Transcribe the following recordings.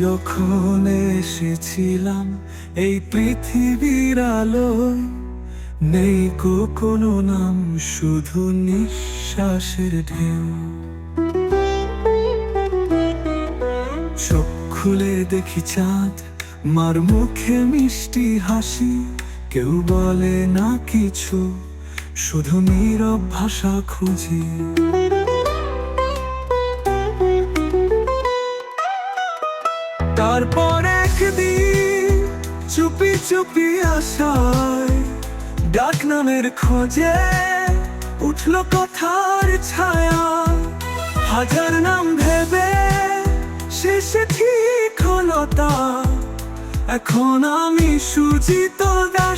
যখন এসেছিলাম, এই পৃথিবীর আলোয় নেই কো কোনো নাম, শুধু নিঃশ্বাসের ঢেউ। চোখ খুলে দেখি চাঁদ, মার মুখে মিষ্টি হাসি, কেউ বলে না কিছু, শুধু নীরব ভাষা খুঁজি। তারপর একদিন চুপি চুপি আসায় ডাক নামের খোঁজে উঠল কথার ছায়া। হাজার নাম ভেবে শেষে ঠিক হলো তা। এখন আমি সুজিত দাস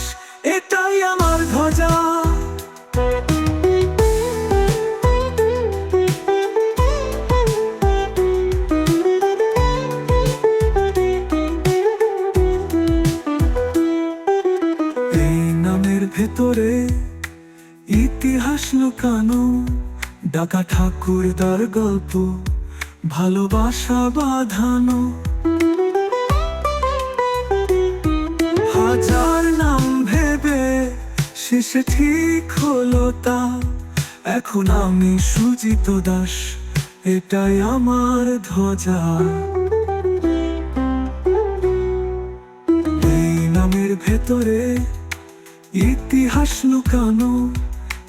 ভেতরে ইতিহাস লুকানো, ডাকা ঠাকুরদার গল্প, ভালোবাসা বাঁধানো। হাজার নাম ভেবে শেষে ঠিক হলো তা, এখন আমি সুজিত দাস, এটাই আমার ধ্বজা। এই নামের ভেতরে ইতিহাস লুকানো,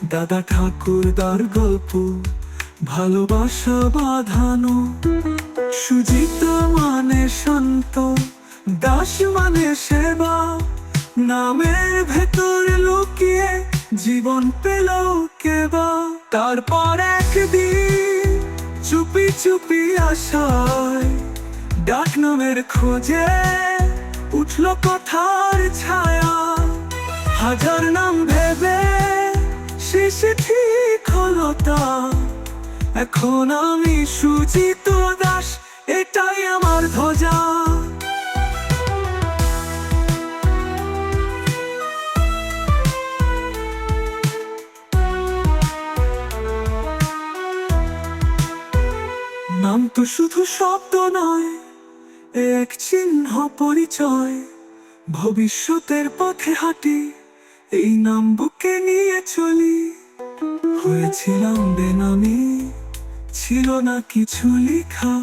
দাদা ঠাকুরদার গল্প, ভালোবাসা বাঁধানো। সুজিতা মানে শান্ত, দাস মানে সেবা, নামের ভেতর লুকিয়ে জীবন পেল কেবা। তারপর একদিন চুপি চুপি আসায় ডাক নামের খোঁজে উঠল কথার ছায়া। হাজার নাম ভেবে শেষে ঠিক হলো তা। এখন আমি সুজিত দাস, এটাই আমার ধ্বজা। নাম তো শুধু শব্দ নয়, এক চিহ্ন পরিচয়। ভবিষ্যতের পথে হাঁটি। এই নাম বুকে নিয়ে চলি। হয়েছিলাম বেনামি, ছিল না কিছু লেখা।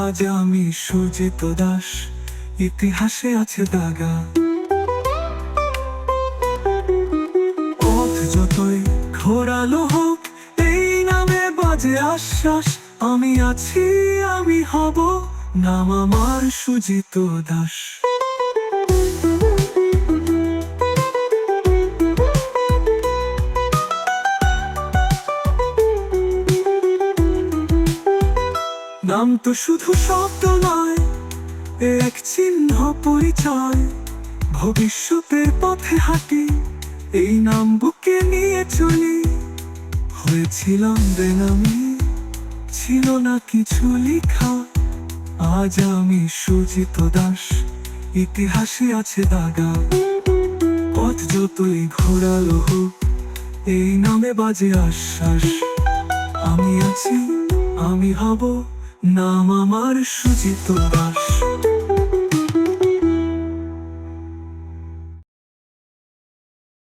আজ আমি সুজিত দাস, ইতিহাসে আছে দাগা। পথ যতই ঘোরালো হোক, এই নামে বাজে আশ্বাস, আমি আছি, আমি হব, নাম আমার সুজিত দাস। নাম তো শুধু শব্দ নয় এক চিহ্ন পরিচয়। ভবিষ্যতের পথে হাঁটি, এই নাম বুকে নিয়ে চলি। হয়েছিলাম বেনামি ছিল না কিছু লেখা। আজ আমি সুজিত দাস, ইতিহাসে আছে দাগা। পথ যতই ঘোরালো হোক, এই নামে বাজে আশ্বাস। আমি আছি, আমি হব নাম আমার সুজিত বাস